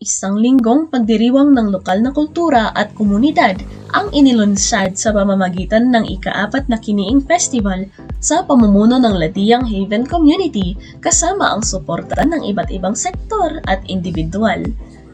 Isang linggong pagdiriwang ng lokal na kultura at komunidad ang inilunsad sa pamamagitan ng ikaapat na Kiniing Festival sa pamumuno ng Ladiyang Haven Community kasama ang suporta ng iba't ibang sektor at individual.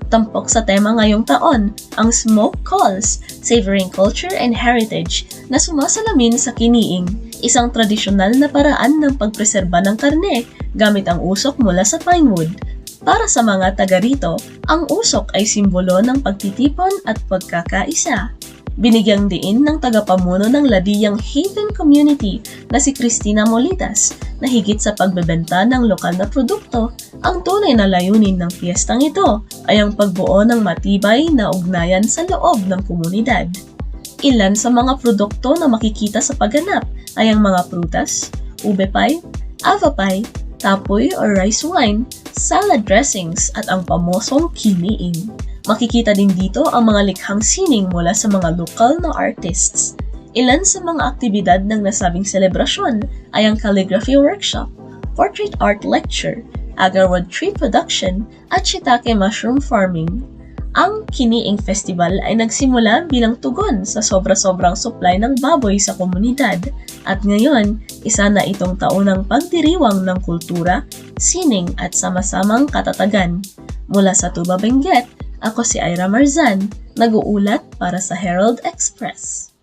Tampok sa tema ngayong taon, ang Smoke Calls, Savoring Culture and Heritage na sumasalamin sa kiniing, isang tradisyonal na paraan ng pagpreserba ng karne gamit ang usok mula sa pine wood. Para sa mga taga rito, ang usok ay simbolo ng pagtitipon at pagkakaisa. Binigyang diin ng tagapamuno ng Ladiyang Haven Community na si Cristina Molitas na higit sa pagbebenta ng lokal na produkto, ang tunay na layunin ng piyestang ito ay ang pagbuo ng matibay na ugnayan sa loob ng komunidad. Ilan sa mga produkto na makikita sa pagganap ay ang mga prutas, ube pie, ava pie, tapoy or rice wine, salad dressings at ang pamosong kiniing. Makikita din dito ang mga likhang sining mula sa mga lokal na artists. Ilan sa mga aktibidad ng nasabing selebrasyon ay ang calligraphy workshop, portrait art lecture, agarwood tree production at shiitake mushroom farming. Ang Kiniing Festival ay nagsimula bilang tugon sa sobra-sobrang supply ng baboy sa komunidad at ngayon, isa na itong taunang pagdiriwang ng kultura, sining at sama-samang katatagan. Mula sa Tuba Benguet, ako si Ira Marzan, nag-uulat para sa Herald Express.